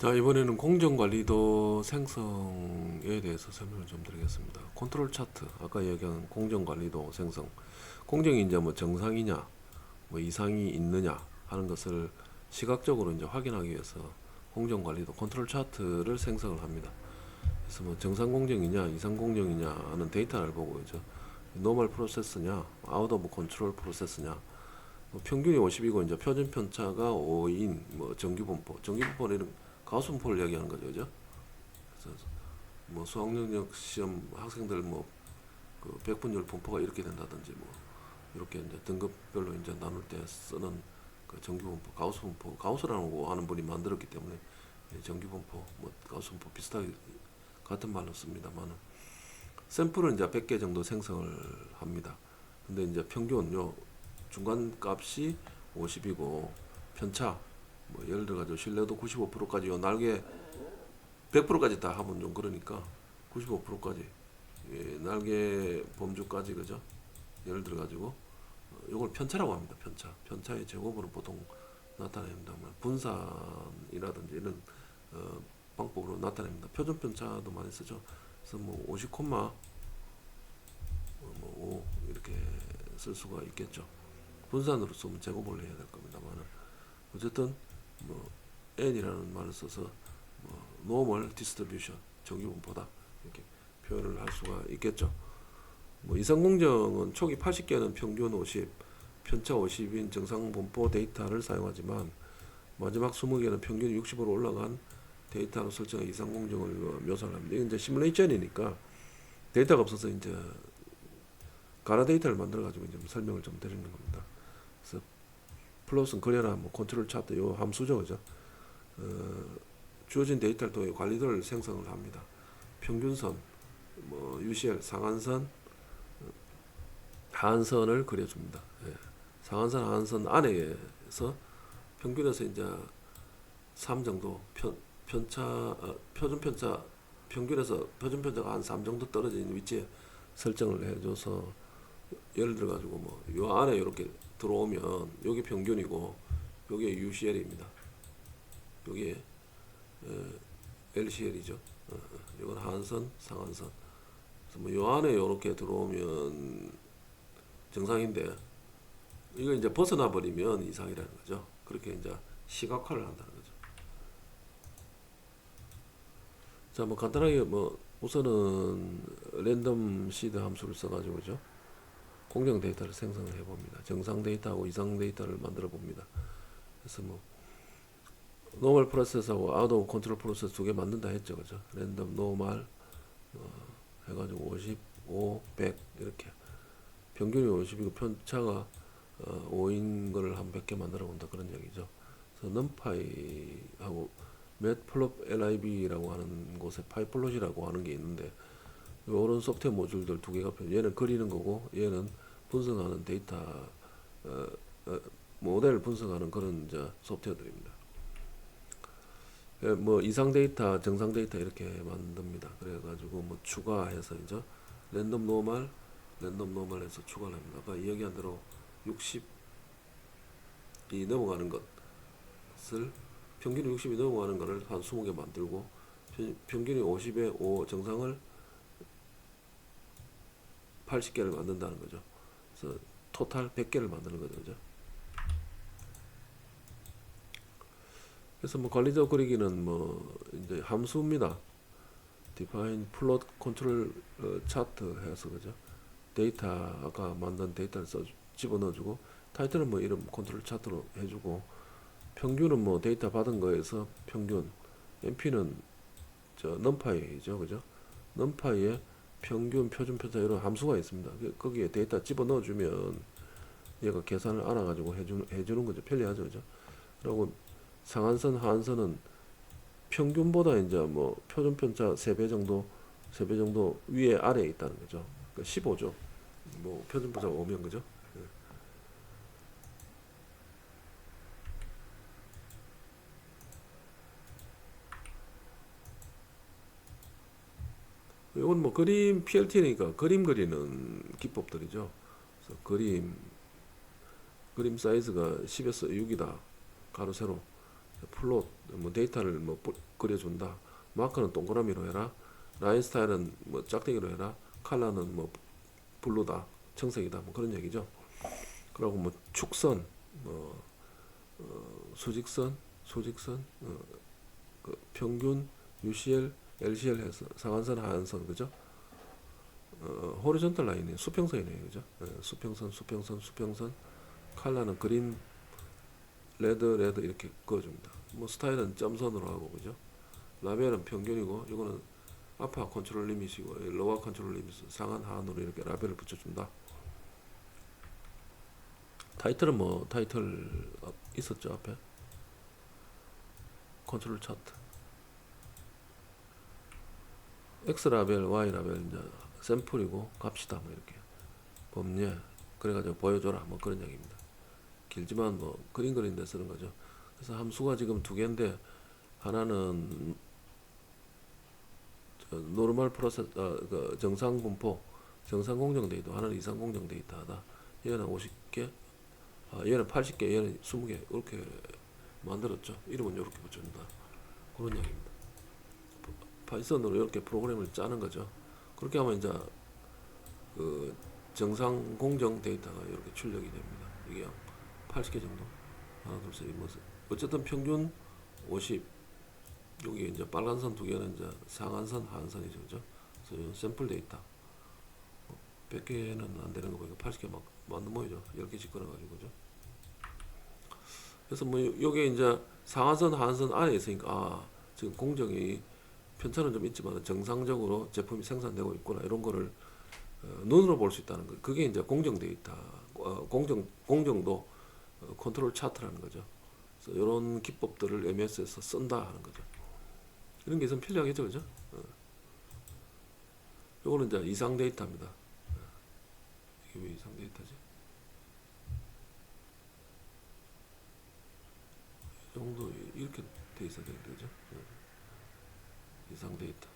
자, 이번에는 공정관리도 생성에 대해서 설명을 좀 드리겠습니다. 컨트롤 차트, 아까 얘기한 공정관리도 생성. 공정이 이제 뭐 정상이냐, 뭐 이상이 있느냐 하는 것을 시각적으로 이제 확인하기 위해서 공정관리도 컨트롤 차트를 생성을 합니다. 그래서 뭐 정상 공정이냐, 이상 공정이냐 하는 데이터를 보고 이제 노멀 프로세스냐, 아웃 오브 컨트롤 프로세스냐, 뭐 평균이 50이고 이제 표준 편차가 5인 뭐 정규 분포, 정규 분포는 가수 분포를 이야기하는 거죠, 그죠? 그래서 뭐 수학 능력 시험 학생들 뭐 그 백분율 분포가 이렇게 된다든지 뭐 이렇게 이제 등급별로 이제 나눌 때 쓰는 그 정규 분포, 가우스 분포, 가우스라고 하는 분이 만들었기 때문에 이 정규 분포, 뭐 가우스 분포 비슷하게 같은 말로 씁니다만은 샘플을 이제 100개 정도 생성을 합니다. 근데 이제 평균 요 중간 값이 50이고 편차 뭐 예를 들어 가지고 신뢰도 95%까지 요 날개 100%까지 다 하면 좀 그러니까 95%까지 예, 날개 범주까지 그죠? 예를 들어 가지고 어, 요걸 편차라고 합니다. 편차. 편차의 제곱으로 보통 나타냅니다만 분산이라든지 이런 어, 방법으로 나타냅니다. 표준 편차도 많이 쓰죠. 그래서 뭐 50 콤마 뭐5 이렇게 쓸 수가 있겠죠. 분산으로 쓰면 제곱을 해야 될 겁니다만은 어쨌든 뭐 n이라는 말을 써서 뭐 normal distribution 정규분포다 이렇게 표현을 할 수가 있겠죠. 뭐 이상공정은 초기 80개는 평균 50, 편차 50인 정상 분포 데이터를 사용하지만 마지막 20개는 평균 60으로 올라간 데이터로 설정한 이상공정을 묘사를 합니다. 이건 이제 시뮬레이션이니까 데이터가 없어서 이제 가나 데이터를 만들어 가지고 이제 설명을 좀 드리는 겁니다. 플러스는 그래나 뭐 컨트롤 차트 요 함수죠, 그죠? 어, 주어진 데이터를 통해 관리도를 생성을 합니다. 평균선, 뭐 UCL 상한선, 어, 하한선을 그려줍니다. 예. 상한선, 하한선 안에서 평균에서 이제 3 정도 편, 편차, 어, 표준 편차, 평균에서 표준 편차가 한 3 정도 떨어진 위치에 설정을 해줘서 예를 들어 가지고 뭐 요 안에 이렇게 들어오면 여기 평균이고 여기 UCL입니다. 여기 LCL이죠. 어, 이건 하한선, 상한선. 그래서 뭐요 안에 이렇게 들어오면 정상인데 이거 이제 벗어나 버리면 이상이라는 거죠. 그렇게 이제 시각화를 한다는 거죠. 자, 뭐 간단하게 뭐 우선은 랜덤 시드 함수를 써가지고 그죠? 공정 데이터를 생성을 해 봅니다. 정상 데이터하고 이상 데이터를 만들어 봅니다. 그래서 뭐 노멀 프로세스하고 아웃 오브 컨트롤 프로세스 두 개 만든다 했죠, 그죠? 랜덤 노멀 어, 해 가지고 50, 5, 100 이렇게 평균이 50이고 편차가 어, 5인 거를 한 100개 만들어 본다 그런 얘기죠. 그래서 numPy하고 matplot lib라고 하는 곳에 파이플롯이라고 하는 게 있는데 이런 소프트웨어 모듈들 두 개가 편- 얘는 그리는 거고 얘는 분석하는 데이터 어, 어, 모델 분석하는 그런 이제 소프트웨어들입니다. 예, 뭐 이상 데이터, 정상 데이터 이렇게 만듭니다. 그래가지고 뭐 추가해서 이제 랜덤 노멀, 랜덤 노멀해서 추가를 합니다. 아까 이야기한 대로 60이 넘어가는 것을 평균이 60이 넘어가는 거를 한 20개 만들고 평- 평균이 50에 5 정상을 80개를 만든다는 거죠. 그래서 토탈 100개를 만드는 거죠. 그죠? 그래서 뭐 관리적 그리기는 뭐 이제 함수입니다. define plot control 어, chart 해서 그죠? 데이터 아까 만든 데이터를 써 집어넣어주고 타이틀은 뭐 이름 컨트롤 차트로 해주고 평균은 뭐 데이터 받은 거에서 평균 NP는 저 numPy죠, 그죠? numPy에 평균, 표준 편차 이런 함수가 있습니다. 그- 거기에 데이터 집어 넣어주면 얘가 계산을 알아가지고 해주는 해주는 거죠. 편리하죠, 그죠? 그리고 상한선, 하한선은 평균보다 이제 뭐 표준 편차 3배 정도, 3배 정도 위에 아래에 있다는 거죠. 그러니까 15죠. 뭐 표준 편차가 오면 그죠? 예. 이건 뭐 그림 PLT니까 그림 그리는 기법들이죠. 그래서 그림 그림 사이즈가 10에서 6이다. 가로 세로 플롯 뭐 데이터를 뭐 뿌- 그려준다. 마크는 동그라미로 해라. 라인 스타일은 뭐 짝대기로 해라. 컬러는 뭐 블루다, 청색이다, 뭐 그런 얘기죠. 그리고 뭐 축선, 뭐 어, 수직선, 소직선, 어, 그 평균, UCL, LCL 해서 상한선, 하한선 그죠? 어, 호리존탈 라인이 수평선이네요, 그죠? 예, 수평선, 수평선, 수평선. 컬러는 그린, 레드, 레드 이렇게 그어줍니다. 뭐 스타일은 점선으로 하고 그죠? 라벨은 평균이고 이거는 아파 컨트롤 리밋이고 로어 컨트롤 리밋 상한 하한으로 이렇게 라벨을 붙여준다. 타이틀은 뭐 타이틀 앞- 있었죠 앞에 컨트롤 차트 X 라벨, Y 라벨 이제 샘플이고 값이다 뭐 이렇게 법례 그래가지고 보여줘라 뭐 그런 얘기입니다. 길지만 뭐 그림 그리는 데 쓰는 거죠. 그래서 함수가 지금 두 개인데 하나는 저 노멀 프로세 어, 그 정상 분포 정상 공정 데이터 하나는 이상 공정 데이터다. 얘는 50개, 아, 얘는 80개, 얘는 20개 이렇게 만들었죠. 이름은 이렇게 붙여준다. 그런 얘기입니다. 파이썬으로 이렇게 프로그램을 짜는 거죠. 그렇게 하면 이제 그 정상 공정 데이터가 이렇게 출력이 됩니다. 이게 한 80개 정도. 하나, 둘, 셋, 뭐 어쨌든 평균 50. 여기 이제 빨간 선 두 개는 이제 상한선, 하한선이죠, 그죠? 그래서 샘플 데이터. 100개는 안 되는 거 보니까 80개 막 만든 모이죠. 10개씩 끊어가지고, 그죠? 그래서 뭐 요게 이제 상한선, 하한선 안에 있으니까 아, 지금 공정이 편차는 좀 있지만 정상적으로 제품이 생산되고 있구나 이런 거를 어, 눈으로 볼 수 있다는 거. 그게 이제 공정 데이터, 어, 공정 공정도 어, 컨트롤 차트라는 거죠. 그래서 이런 기법들을 MS에서 쓴다 하는 거죠. 이런 게 있으면 편리하겠죠, 그죠? 어. 요거는 이제 이상 데이터입니다. 어. 이게 왜 이상 데이터지? 이 정도 이렇게 돼 있어야 되는데, 그죠? 어. 이상 데이터.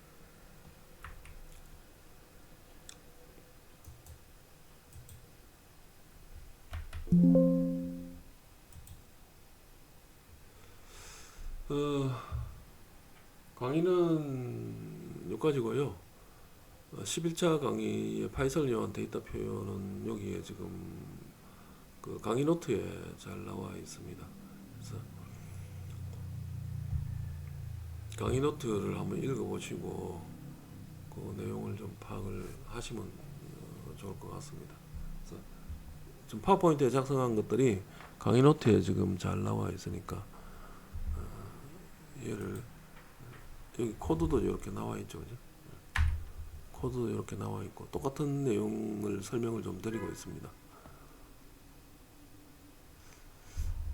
어, 강의는 여기까지고요. 어, 11차 강의의 파이썬을 이용한 데이터 표현은 여기에 지금 그 강의 노트에 잘 나와 있습니다. 그래서 강의 노트를 한번 읽어보시고 그 내용을 좀 파악을 하시면 어, 좋을 것 같습니다. 그래서 지금 파워포인트에 작성한 것들이 강의 노트에 지금 잘 나와 있으니까 얘를 여기 코드도 이렇게 나와 있죠, 그죠? 코드도 이렇게 나와 있고 똑같은 내용을 설명을 좀 드리고 있습니다.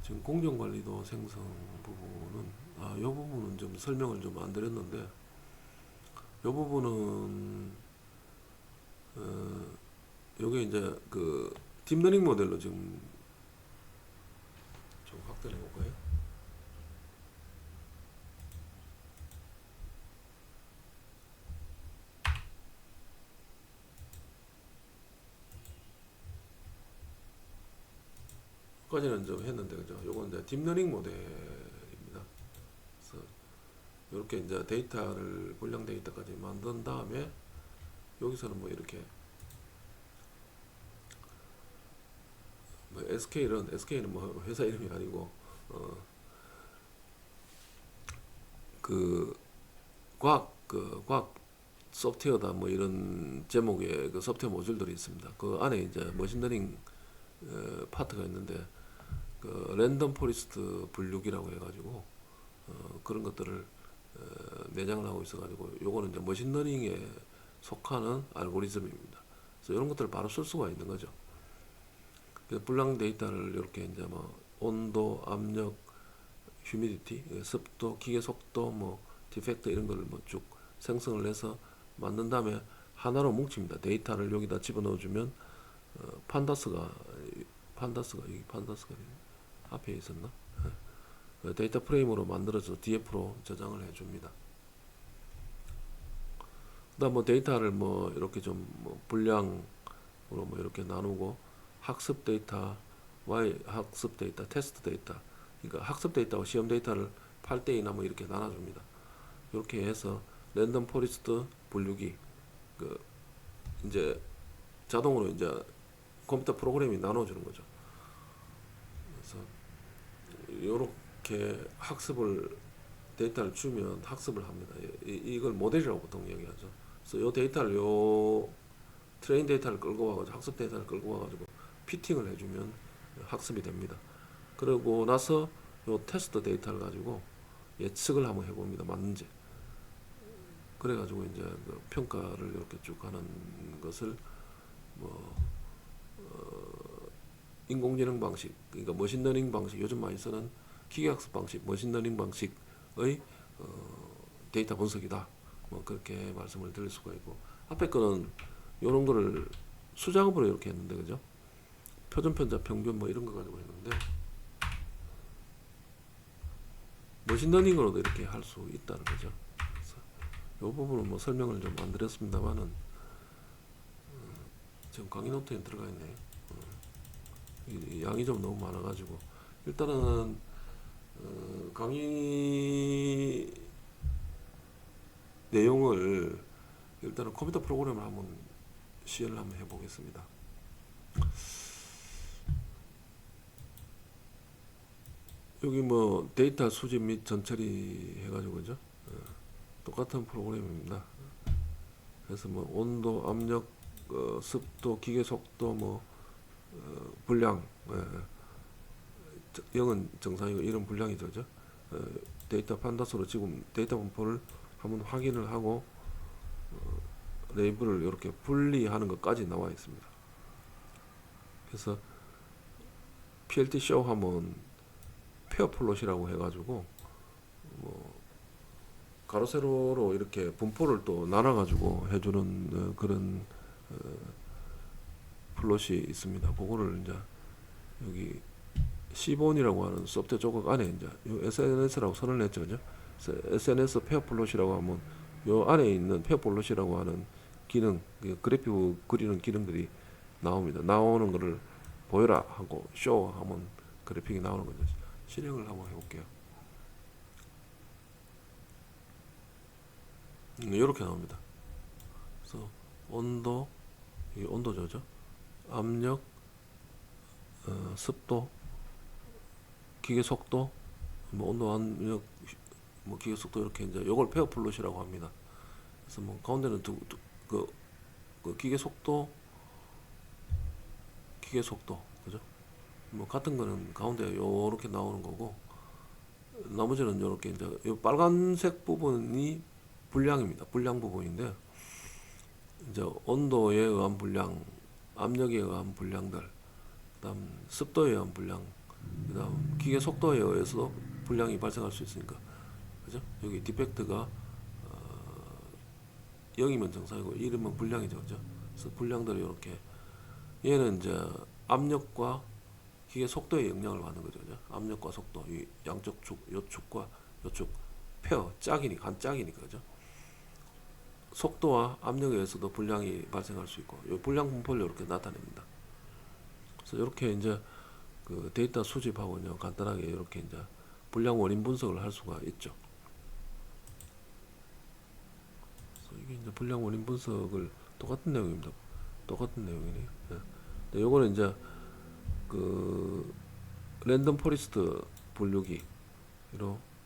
지금 공정관리도 생성 부분은 아, 이 부분은 좀 설명을 좀 안 드렸는데 이 부분은 어, 요게 이제 그 딥러닝 모델로 지금 좀 확대해 볼까요? 까지는 좀 했는데 그죠? 요건 이제 딥러닝. 그래서 이렇게 이제 데이터를 불량 데이터까지 만든 다음에 여기서는 뭐 이렇게 뭐 SK는 SK는 뭐 회사 이름이 아니고 어 그 과학 그 과학 소프트웨어다 뭐 이런 제목의 그 소프트웨어 모듈들이 있습니다. 그 안에 이제 머신러닝 어, 파트가 있는데 그 랜덤 포리스트 분류기라고 해가지고 어, 그런 것들을 어, 내장을 하고 있어가지고 요거는 이제 머신러닝에 속하는 알고리즘입니다. 그래서 이런 것들을 바로 쓸 수가 있는 거죠. 불량 데이터를 이렇게 이제 뭐 온도, 압력, 휴미디티, 습도, 기계 속도, 뭐 디펙트 이런 거를 뭐 쭉 생성을 해서 만든 다음에 하나로 뭉칩니다. 데이터를 여기다 집어넣어 주면 어, 판다스가 판다스가 여기 판다스가 앞에 있었나? 예. 그 데이터 프레임으로 만들어서 DF로 저장을 해줍니다. 그다음 뭐 데이터를 뭐 이렇게 좀 뭐 분량으로 뭐 이렇게 나누고 학습 데이터, Y 학습 데이터, 테스트 데이터 그러니까 학습 데이터와 시험 데이터를 8대2나 뭐 이렇게 나눠줍니다. 이렇게 해서 랜덤 포리스트 분류기 그 이제 자동으로 이제 컴퓨터 프로그램이 나눠주는 거죠. 그래서 이렇게 학습을 데이터를 주면 학습을 합니다. 이, 이- 이걸 모델이라고 보통 얘기하죠. 그래서 이 데이터를 요 트레인 데이터를 끌고 와가지고 학습 데이터를 끌고 와가지고 피팅을 해주면 학습이 됩니다. 그러고 나서 요 테스트 데이터를 가지고 예측을 한번 해봅니다. 맞는지. 그래가지고 이제 그 평가를 이렇게 쭉 하는 것을 뭐 어, 인공지능 방식, 그러니까 머신러닝 방식, 요즘 많이 쓰는 기계학습 방식, 머신러닝 방식의 어, 데이터 분석이다. 뭐 그렇게 말씀을 드릴 수가 있고 앞에 거는 요런 거를 수작업으로 이렇게 했는데 그죠? 표준 편자 평균 뭐 이런 거 가지고 했는데 머신러닝으로도 이렇게 할 수 있다는 거죠. 이 부분은 뭐 설명을 좀 안 드렸습니다만은 음, 지금 강의 노트에 들어가 있네요. 음, 이 양이 좀 너무 많아가지고 일단은 어, 강의 내용을 일단은 컴퓨터 프로그램을 한번 시연을 한번 해보겠습니다. 여기 뭐 데이터 수집 및 전처리 해가지고 그죠? 어, 똑같은 프로그램입니다. 그래서 뭐 온도, 압력, 어, 습도, 기계 속도, 뭐 어, 분량, 예, 예. 저- 0은 정상이고 1은 분량이죠, 그죠? 어, 데이터 판다스로 지금 데이터 분포를 한번 확인을 하고 어, 레이블을 이렇게 분리하는 것까지 나와 있습니다. 그래서 PLT 쇼 하면 페어 플롯이라고 해가지고 뭐 가로 세로로 이렇게 분포를 또 나눠가지고 해주는 어, 그런 어, 플롯이 있습니다. 그거를 이제 여기 시본이라고 하는 소프트웨어 조각 안에 이제 요 SNS라고 선을 냈죠, 그죠? SNS 페어 플롯이라고 하면 요 안에 있는 페어 플롯이라고 하는 기능, 그 그래픽 그리는 기능들이 나옵니다. 나오는 거를 보여라 하고 쇼 하면 그래픽이 나오는 거죠. 실행을 한번 해볼게요. 음, 이렇게 나옵니다. 그래서 온도, 이 온도 조절, 압력, 어, 습도, 기계 속도, 뭐 온도, 압력, 뭐 기계 속도 이렇게 이제 요걸 페어 플롯이라고 합니다. 그래서 뭐 가운데는 두, 두, 그, 그 기계 속도, 기계 속도, 그죠? 뭐 같은 거는 가운데 요렇게 나오는 거고 나머지는 요렇게 이제 요 빨간색 부분이 분량입니다. 분량 부분인데 이제 온도에 의한 분량, 압력에 의한 분량들, 그다음 습도에 의한 분량, 그다음 기계 속도에 의해서 분량이 발생할 수 있으니까 그죠? 여기 디펙트가 어, 0이면 정상이고 1이면 분량이죠, 그죠? 그래서 분량들이 이렇게 얘는 이제 압력과 기계 속도에 영향을 받는 거죠. 그죠? 압력과 속도, 이 양쪽 축, 요축과 요축 페어 짝이니까 한 짝이니까 그죠? 속도와 압력에 의해서도 분량이 발생할 수 있고, 이 분량 분포를 이렇게 나타냅니다. 그래서 이렇게 이제 그 데이터 수집하고요 간단하게 이렇게 이제 분량 원인 분석을 할 수가 있죠. 그래서 이게 이제 분량 원인 분석을 똑같은 내용입니다. 똑같은 내용이네요. 예. 근데 요거는 이제 그 랜덤 포리스트 분류기로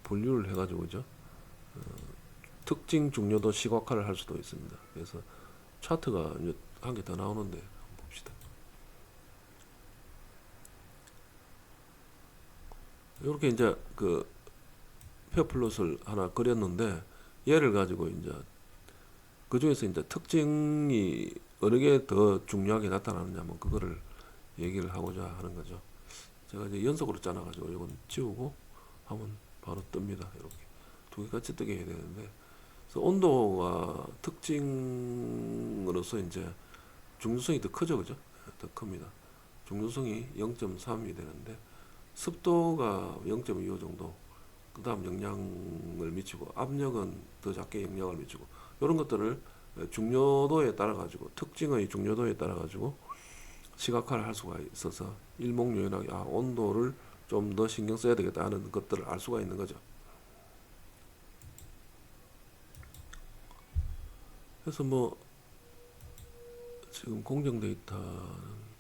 분류를 해가지고 그죠 어, 특징 중요도 시각화를 할 수도 있습니다. 그래서 차트가 한 개 더 나오는데 한번 봅시다. 이렇게 이제 그 페어 플롯을 하나 그렸는데 얘를 가지고 이제 그 중에서 이제 특징이 어느 게 더 중요하게 나타나느냐 뭐 그거를 얘기를 하고자 하는 거죠. 제가 이제 연속으로 짜놔가지고 이건 지우고 하면 바로 뜹니다. 이렇게 두 개 같이 뜨게 해야 되는데 그래서 온도가 특징으로서 이제 중요성이 더 크죠, 그죠? 더 큽니다. 중요성이 0.3이 되는데 습도가 0.25 정도, 그 다음 영향을 미치고 압력은 더 작게 영향을 미치고 이런 것들을 중요도에 따라 가지고 특징의 중요도에 따라 가지고 시각화를 할 수가 있어서 일목요연하게 아 온도를 좀 더 신경 써야 되겠다 하는 것들을 알 수가 있는 거죠. 그래서 뭐 지금 공정 데이터는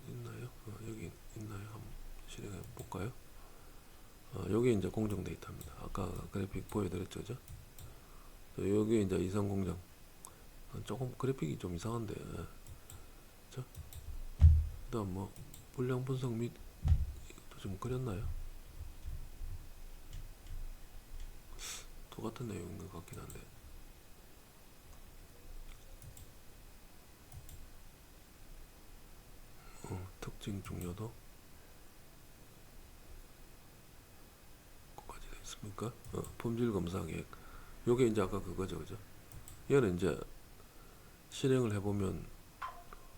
있나요? 어, 여기 있나요? 한번 실행해 볼까요? 어, 여기 이제 공정 데이터입니다. 아까 그래픽 보여드렸죠, 그죠? 저 여기 이제 이상 공정. 어, 조금 그래픽이 좀 이상한데, 자, 그다음 뭐 분량 분석 및 이것도 좀 그렸나요? 똑같은 내용인 것 같긴 한데. 어, 특징 중요도 있습니까? 어, 품질 검사 계획. 요게 이제 아까 그거죠, 그죠? 얘는 이제 실행을 해보면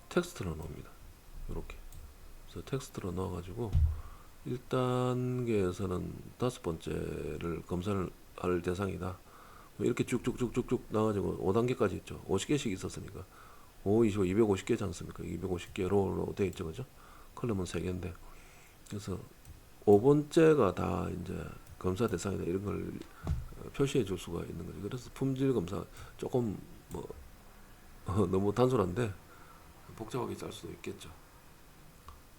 텍스트로 나옵니다. 요렇게. 그래서 텍스트로 넣어가지고 1단계에서는 다섯 번째를 검사를 할 대상이다. 뭐 이렇게 쭉쭉쭉쭉쭉 나와가지고 5단계까지 있죠. 50개씩 있었으니까 5, 25, 250개지 않습니까? 250개로 되어 있죠, 그죠? 컬럼은 3개인데 그래서 5번째가 다 이제 검사 대상이다 이런 걸 어, 표시해 줄 수가 있는 거죠. 그래서 품질 검사 조금 뭐 어, 너무 단순한데 복잡하게 짤 수도 있겠죠.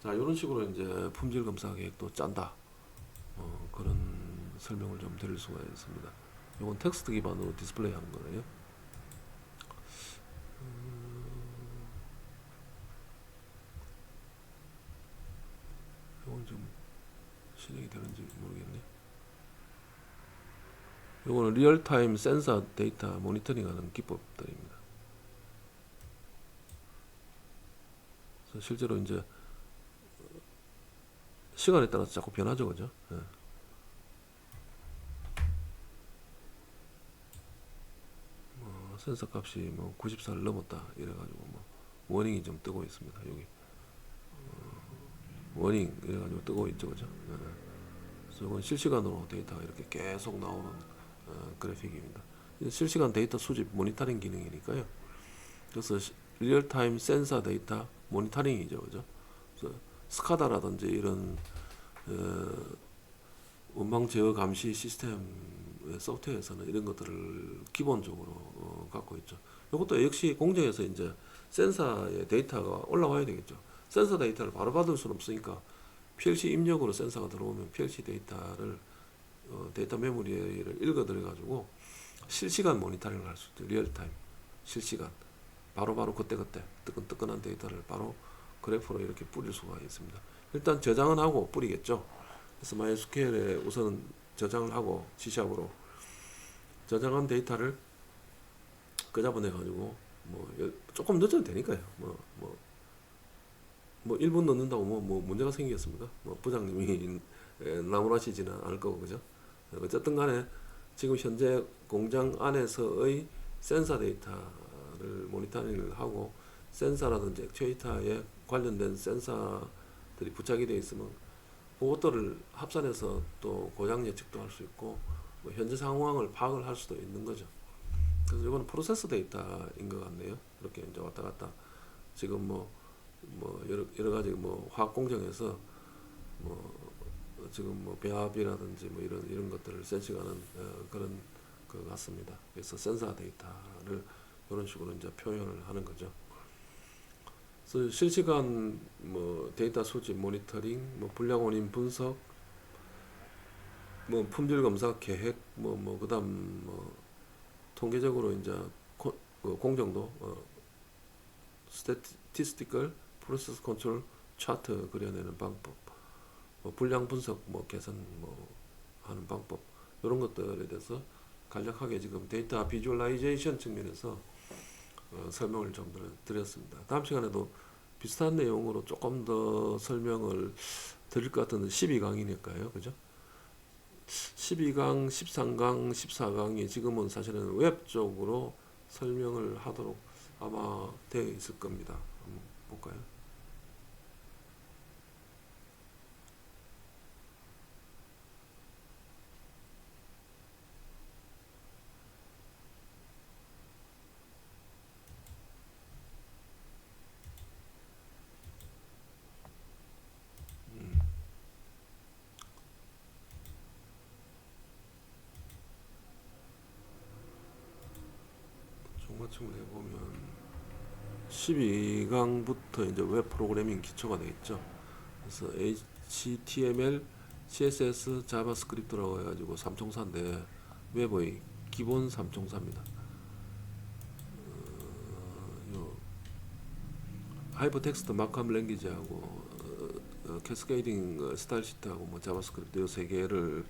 자, 이런 식으로 이제 품질 검사 계획도 짠다. 어, 그런 설명을 좀 드릴 수가 있습니다. 이건 텍스트 기반으로 디스플레이 하는 거예요. 이건 좀 실행이 되는지 모르겠네. 이거는 리얼타임 센서 데이터 모니터링하는 기법들입니다. 그래서 실제로 이제 시간에 따라서 자꾸 변하죠, 그죠? 예. 뭐 센서 값이 뭐 94를 넘었다 이래가지고 뭐 워닝이 좀 뜨고 있습니다. 여기 어, 워닝 이래가지고 뜨고 있죠, 그죠? 예. 그래서 이건 실시간으로 데이터가 이렇게 계속 나오는 어, 그래픽입니다. 이제 실시간 데이터 수집 모니터링 기능이니까요. 그래서 시- 리얼타임 센서 데이터 모니터링이죠, 그죠? 스카다라든지 이런 어, 원방 제어 감시 시스템 소프트웨어에서는 이런 것들을 기본적으로 어, 갖고 있죠. 이것도 역시 공정에서 이제 센서의 데이터가 올라와야 되겠죠. 센서 데이터를 바로 받을 수는 없으니까 PLC 입력으로 센서가 들어오면 PLC 데이터를 어, 데이터 메모리를 읽어들여 가지고 실시간 모니터링을 할 수 있죠. 리얼타임 실시간 바로바로 그때그때 뜨끈뜨끈한 데이터를 바로 그래프로 이렇게 뿌릴 수가 있습니다. 일단 저장은 하고 뿌리겠죠. 그래서 MySQL에 우선은 저장을 하고 C샵으로 저장한 데이터를 끄잡아내 가지고 뭐 여- 조금 늦어도 되니까요. 뭐뭐 뭐 1분 넣는다고 뭐, 뭐 문제가 생기겠습니까? 뭐 부장님이 에, 나무라시지는 않을 거고 그죠? 어쨌든 간에 지금 현재 공장 안에서의 센서 데이터를 모니터링을 하고 센서라든지 액추에이터에 관련된 센서들이 부착이 되어 있으면 그것들을 합산해서 또 고장 예측도 할 수 있고 뭐 현재 상황을 파악을 할 수도 있는 거죠. 그래서 이거는 프로세스 데이터인 것 같네요. 이렇게 이제 왔다 갔다 지금 뭐, 뭐 여러, 여러 가지 뭐 화학 공정에서 뭐 지금 뭐 배합이라든지 뭐 이런 이런 것들을 센싱하는 어, 그런 것 같습니다. 그래서 센서 데이터를 이런 식으로 이제 표현을 하는 거죠. 그래서 실시간 뭐 데이터 수집 모니터링, 뭐 불량 원인 분석, 뭐 품질 검사 계획, 뭐 뭐 그다음 뭐 통계적으로 이제 코, 그 공정도 어, 스태티스티컬 프로세스 컨트롤 차트 그려내는 방법, 뭐 불량 분석 뭐 개선 뭐 하는 방법 이런 것들에 대해서 간략하게 지금 데이터 비주얼라이제이션 측면에서 어, 설명을 좀 드렸습니다. 다음 시간에도 비슷한 내용으로 조금 더 설명을 드릴 것 같은 12강이니까요. 그죠? 12강, 13강, 14강이 지금은 사실은 웹 쪽으로 설명을 하도록 아마 되어 있을 겁니다. 한번 볼까요? 맞춤을 해보면 12강부터 이제 웹 프로그래밍 기초가 되겠죠. 그래서 HTML, CSS, 자바스크립트라고 해가지고 삼총사인데 웹의 기본 삼총사입니다. 어, 요 하이퍼텍스트 마크업 랭귀지하고 어, 어, 캐스케이딩 어, 스타일 시트하고 뭐 자바스크립트 요세 개를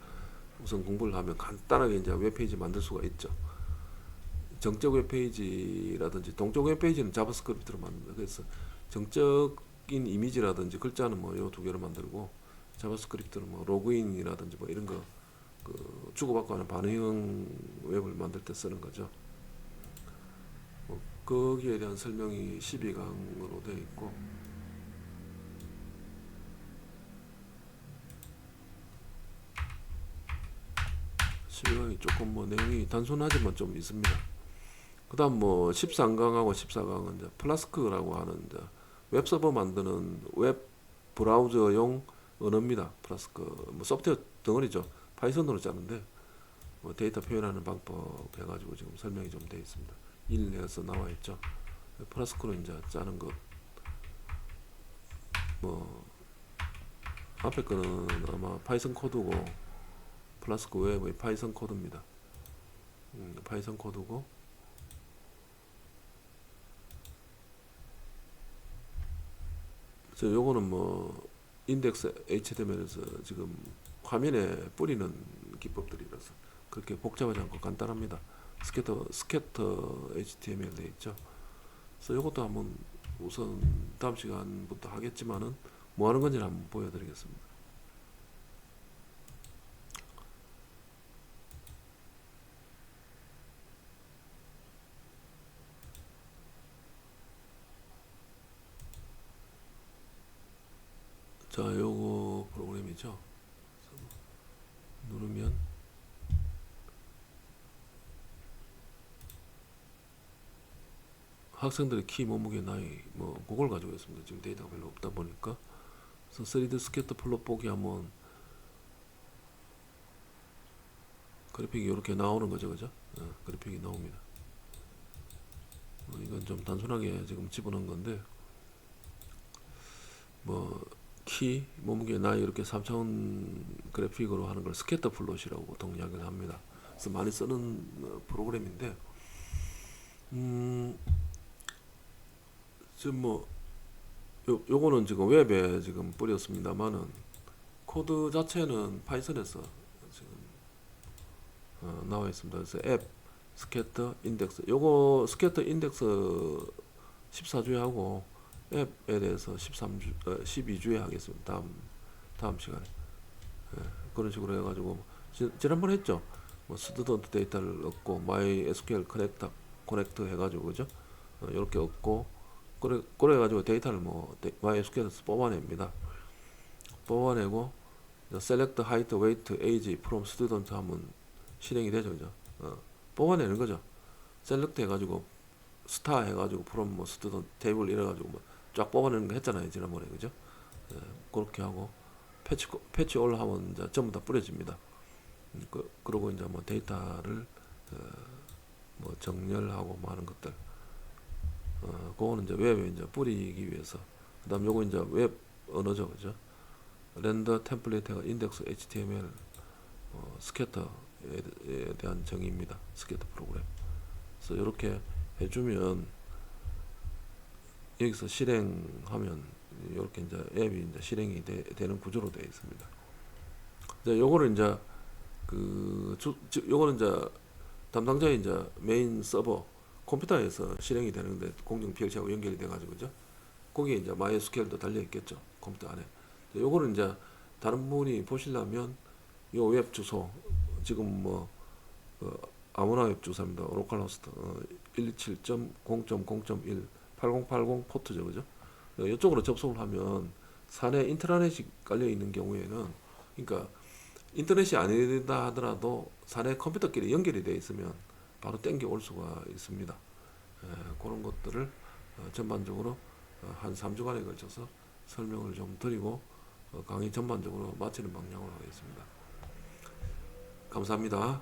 우선 공부를 하면 간단하게 이제 웹페이지 만들 수가 있죠. 정적 웹페이지라든지 동적 웹페이지는 자바스크립트로 만듭니다. 그래서 정적인 이미지라든지 글자는 뭐 요 두 개로 만들고 자바스크립트는 뭐 로그인이라든지 뭐 이런 거 그 주고받고 하는 반응형 웹을 만들 때 쓰는 거죠. 뭐 거기에 대한 설명이 12강으로 되어 있고 12강이 조금 뭐 내용이 단순하지만 좀 있습니다. 그다음 뭐 13강하고 14강은 이제 플라스크라고 하는 이제 웹 서버 만드는 웹 브라우저용 언어입니다. 플라스크 뭐 소프트웨어 덩어리죠. 파이썬으로 짜는데 뭐 데이터 표현하는 방법 해가지고 지금 설명이 좀 되어 있습니다. 1에서 나와 있죠. 플라스크로 이제 짜는 것. 뭐 앞에 거는 아마 파이썬 코드고 플라스크 웹의 파이썬 코드입니다. 음, 파이썬 코드고 저 요거는 뭐 인덱스 HTML에서 지금 화면에 뿌리는 기법들이라서 그렇게 복잡하지 않고 간단합니다. 스캐터 스캐터 HTML 돼 있죠. 그래서 요것도 한번 우선 다음 시간부터 하겠지만은 뭐 하는 건지 한번 보여드리겠습니다. 자, 요거 프로그램이죠. 누르면 학생들의 키, 몸무게, 나이 뭐 그걸 가지고 있습니다. 지금 데이터가 별로 없다 보니까 그래서 3D 스케터 플롯 보기 하면 그래픽이 이렇게 나오는 거죠, 그죠? 예, 그래픽이 나옵니다. 어, 이건 좀 단순하게 지금 집어넣은 건데 뭐 키, 몸무게, 나이 이렇게 3차원 그래픽으로 하는 걸 스캐터 플롯이라고 보통 이야기를 합니다. 그래서 많이 쓰는 어, 프로그램인데, 음, 지금 뭐, 요, 요거는 지금 웹에 지금 뿌렸습니다만은, 코드 자체는 파이썬에서 지금 어, 나와 있습니다. 그래서 앱, 스캐터, 인덱스. 요거 스캐터 인덱스 14주에 앱 에 대해서 13주, 어, 12주에 하겠습니다. 다음 다음 시간에 예, 그런 식으로 해가지고 지, 지난번 했죠. 뭐 스튜던트 데이터를 얻고 MySQL 커넥터 커넥터 해가지고 그죠? 어, 이렇게 얻고 그래 그래 가지고 데이터를 뭐 데, MySQL에서 뽑아냅니다. 뽑아내고 select height, weight, age from student 하면 실행이 되죠, 그죠? 어, 뽑아내는 거죠. 셀렉트 해가지고 스타 해가지고 from 뭐 student 테이블 이래가지고 뭐 쫙 뽑아내는 거 했잖아요 지난번에 그죠? 예, 그렇게 하고 패치 패치 올 하면 이제 전부 다 뿌려집니다. 음, 그 그러고 이제 뭐 데이터를 어, 뭐 정렬하고 뭐 하는 것들 어 그거는 이제 웹에 이제 뿌리기 위해서 그다음 요거 이제 웹 언어죠 그죠? 렌더 템플릿가 인덱스 HTML 어, 스캐터에 대한 정의입니다. 스캐터 프로그램. 그래서 이렇게 해주면 여기서 실행하면 이렇게 이제 앱이 이제 실행이 되, 는 구조로 되어 있습니다. 이제 요거를 이제 그 주, 주, 요거는 이제 담당자의 이제 메인 서버 컴퓨터에서 실행이 되는데 공정 PLC하고 연결이 돼 가지고 죠 거기에 이제 MySQL도 달려 있겠죠 컴퓨터 안에. 요거는 이제 다른 분이 보시려면 요 웹 주소 지금 뭐 어, 아무나 웹 주소입니다. 로컬 호스트 어, 127.0.0.1 8080 포트죠, 그죠? 그러니까 이쪽으로 접속을 하면 사내 인터넷이 깔려 있는 경우에는 그러니까 인터넷이 아니다 하더라도 사내 컴퓨터끼리 연결이 되어 있으면 바로 땡겨 올 수가 있습니다. 에, 그런 것들을 어, 전반적으로 어, 한 3주간에 걸쳐서 설명을 좀 드리고 어, 강의 전반적으로 마치는 방향으로 하겠습니다. 감사합니다.